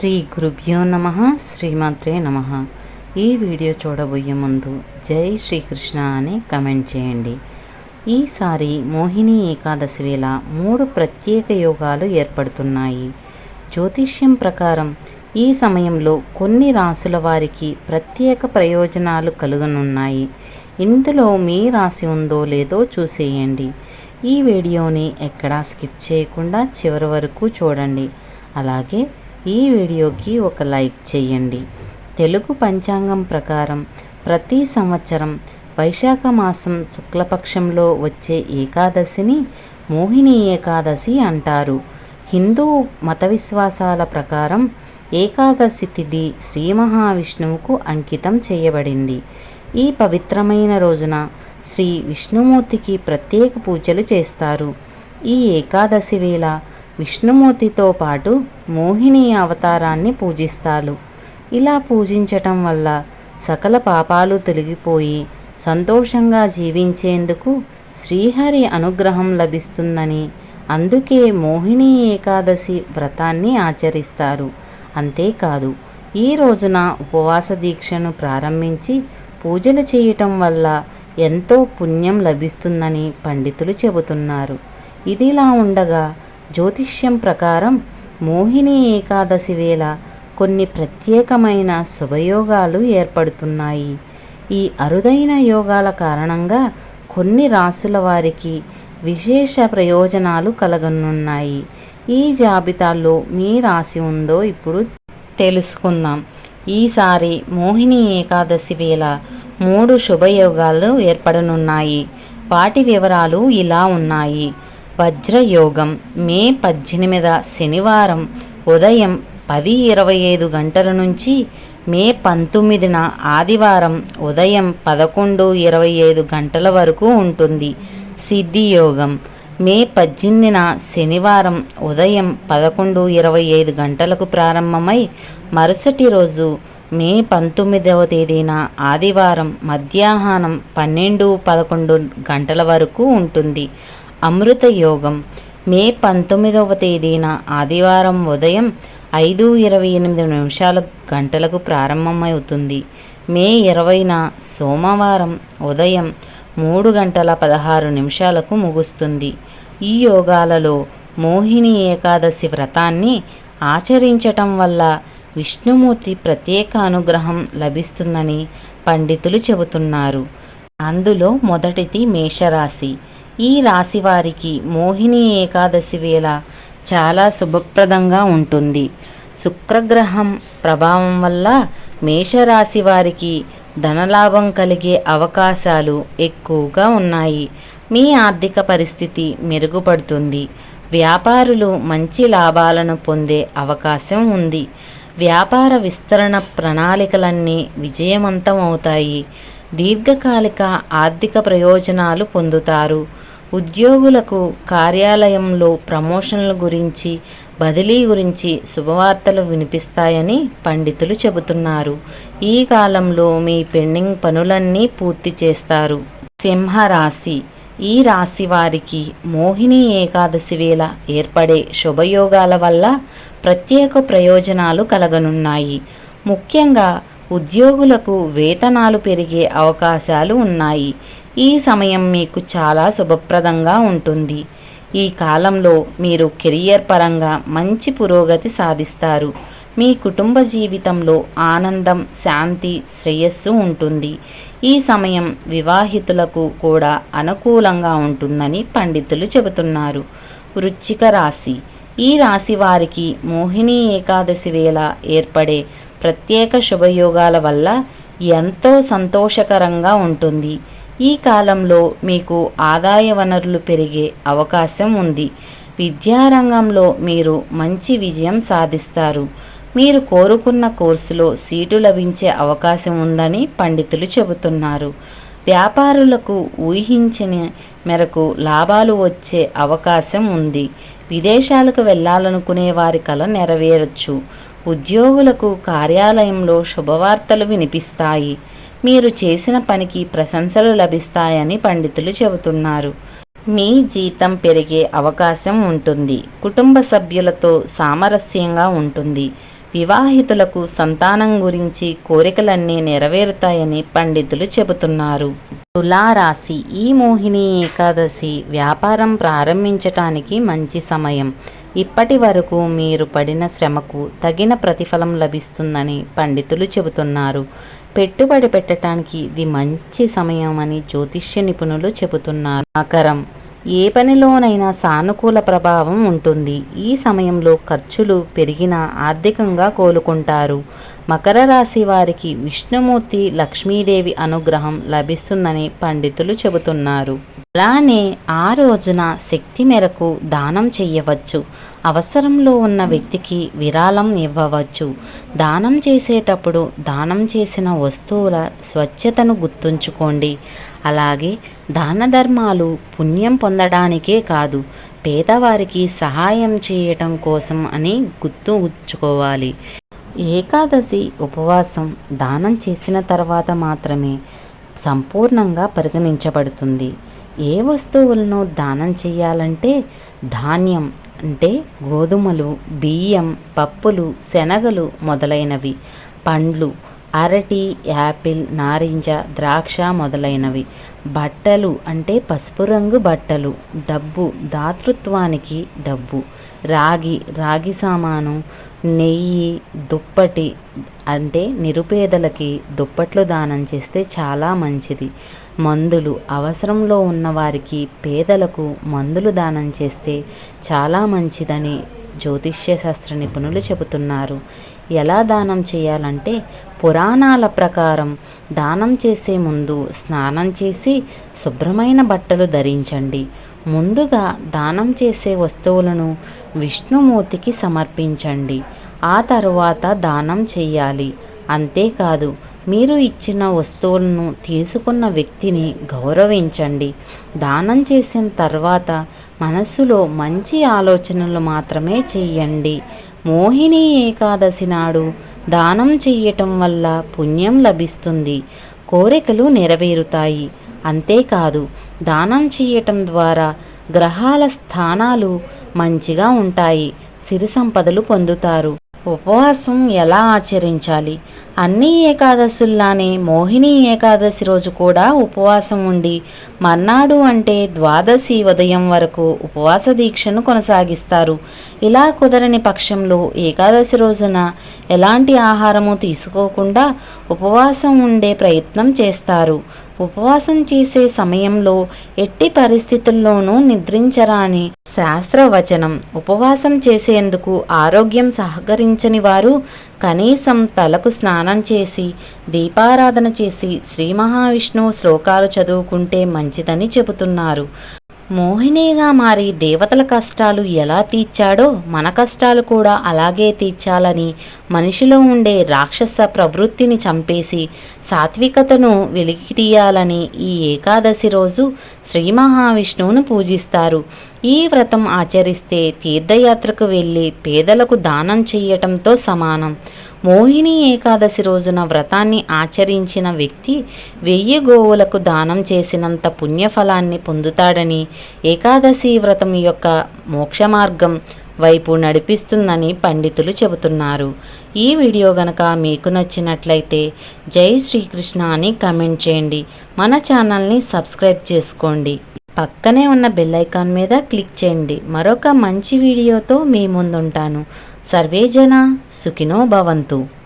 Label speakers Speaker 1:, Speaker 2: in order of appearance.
Speaker 1: శ్రీ గురుభ్యో నమ శ్రీమాత్రే నమ. ఈ వీడియో చూడబోయే ముందు జై శ్రీకృష్ణ అని కమెంట్ చేయండి. ఈసారి మోహిని ఏకాదశి వేళ మూడు ప్రత్యేక యోగాలు ఏర్పడుతున్నాయి. జ్యోతిష్యం ప్రకారం ఈ సమయంలో కొన్ని రాసుల వారికి ప్రత్యేక ప్రయోజనాలు కలుగనున్నాయి. ఇందులో మీ రాశి ఉందో లేదో చూసేయండి. ఈ వీడియోని ఎక్కడా స్కిప్ చేయకుండా చివరి వరకు చూడండి. అలాగే ఈ వీడియోకి ఒక లైక్ చేయండి. తెలుగు పంచాంగం ప్రకారం ప్రతి సంవత్సరం వైశాఖ మాసం శుక్లపక్షంలో వచ్చే ఏకాదశిని మోహిని ఏకాదశి అంటారు. హిందూ మత విశ్వాసాల ప్రకారం ఏకాదశి తిథి శ్రీ మహావిష్ణువుకు అంకితం చేయబడింది. ఈ పవిత్రమైన రోజున శ్రీ విష్ణుమూర్తికి ప్రత్యేక పూజలు చేస్తారు. ఈ ఏకాదశి వేళ విష్ణుమూర్తితో పాటు మోహిని అవతారాన్ని పూజిస్తారు. ఇలా పూజించటం వల్ల సకల పాపాలు తొలగిపోయి సంతోషంగా జీవించేందుకు శ్రీహరి అనుగ్రహం లభిస్తుందని అందుకే మోహిని ఏకాదశి వ్రతాన్ని ఆచరిస్తారు. అంతేకాదు ఈ రోజున ఉపవాస దీక్షను ప్రారంభించి పూజలు చేయటం వల్ల ఎంతో పుణ్యం లభిస్తుందని పండితులు చెబుతున్నారు. ఇదిలా ఉండగా జ్యోతిష్యం ప్రకారం మోహిని ఏకాదశి వేళ కొన్ని ప్రత్యేకమైన శుభయోగాలు ఏర్పడుతున్నాయి. ఈ అరుదైన యోగాల కారణంగా కొన్ని రాసుల వారికి విశేష ప్రయోజనాలు కలగనున్నాయి. ఈ జాబితాలో మీ రాశి ఉందో ఇప్పుడు తెలుసుకుందాం. ఈసారి మోహిని ఏకాదశి వేళ మూడు శుభయోగాలు ఏర్పడనున్నాయి. వాటి వివరాలు ఇలా ఉన్నాయి. వజ్రయోగం మే పద్దెనిమిద శనివారం ఉదయం పది ఇరవై ఐదు గంటల నుంచి మే పంతొమ్మిదిన ఆదివారం ఉదయం పదకొండు ఇరవై ఐదు గంటల వరకు ఉంటుంది. సిద్ధియోగం మే పద్దెనిమిదిన శనివారం ఉదయం పదకొండు ఇరవై ఐదు గంటలకు ప్రారంభమై మరుసటి రోజు మే పంతొమ్మిదవ తేదీన ఆదివారం మధ్యాహ్నం పన్నెండు పదకొండు గంటల వరకు ఉంటుంది. అమృత యోగం మే పంతొమ్మిదవ తేదీన ఆదివారం ఉదయం ఐదు ఇరవై ఎనిమిది నిమిషాల గంటలకు ప్రారంభమవుతుంది. మే ఇరవైన సోమవారం ఉదయం మూడు గంటల పదహారు నిమిషాలకు ముగుస్తుంది. ఈ యోగాలలో మోహిని ఏకాదశి వ్రతాన్ని ఆచరించటం వల్ల విష్ణుమూర్తి ప్రత్యేక అనుగ్రహం లభిస్తుందని పండితులు చెబుతున్నారు. అందులో మొదటిది మేషరాశి. ఈ రాశి వారికి మోహిని ఏకాదశి వేళ చాలా శుభప్రదంగా ఉంటుంది. శుక్రగ్రహం ప్రభావం వల్ల మేషరాశి వారికి ధనలాభం కలిగే అవకాశాలు ఎక్కువగా ఉన్నాయి. మీ ఆర్థిక పరిస్థితి మెరుగుపడుతుంది. వ్యాపారులు మంచి లాభాలను పొందే అవకాశం ఉంది. వ్యాపార విస్తరణ ప్రణాళికలన్నీ విజయవంతం అవుతాయి. దీర్ఘకాలిక ఆర్థిక ప్రయోజనాలు పొందుతారు. ఉద్యోగులకు కార్యాలయంలో ప్రమోషన్ల గురించి బదిలీ గురించి శుభవార్తలు వినిపిస్తాయని పండితులు చెబుతున్నారు. ఈ కాలంలో మీ పెండింగ్ పనులన్నీ పూర్తి చేస్తారు. సింహరాశి. ఈ రాశి వారికి మోహిని ఏకాదశి వేళ ఏర్పడే శుభయోగాల వల్ల ప్రత్యేక ప్రయోజనాలు కలగనున్నాయి. ముఖ్యంగా ఉద్యోగులకు వేతనాలు పెరిగే అవకాశాలు ఉన్నాయి. ఈ సమయం మీకు చాలా శుభప్రదంగా ఉంటుంది. ఈ కాలంలో మీరు కెరియర్ పరంగా మంచి పురోగతి సాధిస్తారు. మీ కుటుంబ జీవితంలో ఆనందం శాంతి శ్రేయస్సు ఉంటుంది. ఈ సమయం వివాహితులకు కూడా అనుకూలంగా ఉంటుందని పండితులు చెబుతున్నారు. వృచ్చిక రాశి. ఈ రాశి వారికి మోహిని ఏకాదశి వేళ ఏర్పడే ప్రత్యేక శుభయోగాల వల్ల ఎంతో సంతోషకరంగా ఉంటుంది. ఈ కాలంలో మీకు ఆదాయ వనరులు పెరిగే అవకాశం ఉంది. విద్యారంగంలో మీరు మంచి విజయం సాధిస్తారు. మీరు కోరుకున్న కోర్సులో సీటు లభించే అవకాశం ఉందని పండితులు చెబుతున్నారు. వ్యాపారులకు ఊహించిన మేరకు లాభాలు వచ్చే అవకాశం ఉంది. విదేశాలకు వెళ్ళాలనుకునే వారి కల నెరవేరచ్చు. ఉద్యోగులకు కార్యాలయంలో శుభవార్తలు వినిపిస్తాయి. మీరు చేసిన పనికి ప్రశంసలు లభిస్తాయని పండితులు చెబుతున్నారు. మీ జీతం పెరిగే అవకాశం ఉంటుంది. కుటుంబ సభ్యులతో సామరస్యంగా ఉంటుంది. వివాహితులకు సంతానం గురించి కోరికలన్నీ నెరవేరుతాయని పండితులు చెబుతున్నారు. తులారాశి ఈ మోహిని ఏకాదశి వ్యాపారం ప్రారంభించటానికి మంచి సమయం. ఇప్పటి వరకు మీరు పడిన శ్రమకు తగిన ప్రతిఫలం లభిస్తుందని పండితులు చెబుతున్నారు. పెట్టుబడి పెట్టడానికి ఇది మంచి సమయం అని జ్యోతిష్య నిపుణులు చెబుతున్నారు. మకరం ఏ పనిలోనైనా సానుకూల ప్రభావం ఉంటుంది. ఈ సమయంలో ఖర్చులు పెరిగినా ఆర్థికంగా కోలుకుంటారు. మకర రాశి వారికి విష్ణుమూర్తి లక్ష్మీదేవి అనుగ్రహం లభిస్తుందని పండితులు చెబుతున్నారు. అలానే ఆ రోజున శక్తి మేరకు దానం చెయ్యవచ్చు. అవసరంలో ఉన్న వ్యక్తికి విరాళం ఇవ్వవచ్చు. దానం చేసేటప్పుడు దానం చేసిన వస్తువుల స్వచ్ఛతను గుర్తుంచుకోండి. అలాగే దాన ధర్మాలు పుణ్యం పొందడానికే కాదు పేదవారికి సహాయం చేయటం కోసం అని గుర్తు ఉంచుకోవాలి. ఏకాదశి ఉపవాసం దానం చేసిన తర్వాత మాత్రమే సంపూర్ణంగా పరిగణించబడుతుంది. ఏ వస్తువులను దానం చేయాలంటే ధాన్యం అంటే గోధుమలు బియ్యం పప్పులు శనగలు మొదలైనవి పండ్లు అరటి యాపిల్ నారింజ ద్రాక్ష మొదలైనవి. బట్టలు అంటే పసుపు రంగు బట్టలు డబ్బు దాతృత్వానికి డబ్బు రాగి రాగి సామాను నెయ్యి దుప్పటి అంటే నిరుపేదలకి దుప్పట్లు దానం చేస్తే చాలా మంచిది. మందులు అవసరంలో ఉన్నవారికి పేదలకు మందులు దానం చేస్తే చాలా మంచిదని జ్యోతిష్య శాస్త్ర నిపుణులు చెబుతున్నారు. ఎలా దానం చేయాలంటే పురాణాల ప్రకారం దానం చేసే ముందు స్నానం చేసి శుభ్రమైన బట్టలు ధరించండి. ముందుగా దానం చేసే వస్తువులను విష్ణుమూర్తికి సమర్పించండి. ఆ తరువాత దానం చేయాలి. అంతేకాదు మీరు ఇచ్చిన వస్తువులను తీసుకున్న వ్యక్తిని గౌరవించండి. దానం చేసిన తర్వాత మనస్సులో మంచి ఆలోచనలు మాత్రమే చెయ్యండి మోహిని ఏకాదశి నాడు దానం చెయ్యటం వల్ల పుణ్యం లభిస్తుంది. కోరికలు నెరవేరుతాయి. అంతేకాదు దానం చేయటం ద్వారా గ్రహాల స్థానాలు మంచిగా ఉంటాయి సిరి సంపదలు పొందుతారు. ఉపవాసం ఎలా ఆచరించాలి? అన్ని ఏకాదశుల్లానే మోహిని ఏకాదశి రోజు కూడా ఉపవాసం ఉండి మర్నాడు అంటే ద్వాదశి ఉదయం వరకు ఉపవాస దీక్షను కొనసాగిస్తారు. ఇలా కుదరని పక్షంలో ఏకాదశి రోజున ఎలాంటి ఆహారము తీసుకోకుండా ఉపవాసం ఉండే ప్రయత్నం చేస్తారు. ఉపవాసం చేసే సమయంలో ఎట్టి పరిస్థితుల్లోనూ నిద్రించరాని శాస్త్రవచనం. ఉపవాసం చేసేందుకు ఆరోగ్యం సహకరించని వారు కనీసం తలకు స్నానం చేసి దీపారాధన చేసి శ్రీ మహావిష్ణువు శ్లోకాలు చదువుకుంటే మంచిదని చెబుతున్నారు. మోహినిగా మారి దేవతల కష్టాలు ఎలా తీర్చాడో మన కష్టాలు కూడా అలాగే తీర్చాలని మనిషిలో ఉండే రాక్షస ప్రవృత్తిని చంపేసి సాత్వికతను వెలికి తీయాలని ఈ ఏకాదశి రోజు శ్రీ మహావిష్ణువును పూజిస్తారు. ఈ వ్రతం ఆచరిస్తే తీర్థయాత్రకు వెళ్ళి పేదలకు దానం చేయటంతో సమానం. మోహిని ఏకాదశి రోజున వ్రతాన్ని ఆచరించిన వ్యక్తి వెయ్యి గోవులకు దానం చేసినంత పుణ్యఫలాన్ని పొందుతాడని ఏకాదశి వ్రతం యొక్క మోక్ష మార్గం వైపు నడిపిస్తుందని పండితులు చెబుతున్నారు. ఈ వీడియో గనక మీకు నచ్చినట్లయితే జై శ్రీకృష్ణ అని కమెంట్ చేయండి. మన ఛానల్ని సబ్స్క్రైబ్ చేసుకోండి. పక్కనే ఉన్న బెల్ ఐకాన్ మీద క్లిక్ చేయండి. మరొక మంచి వీడియోతో మీ ముందుంటాను. సర్వేజన సుఖినో భవంతు.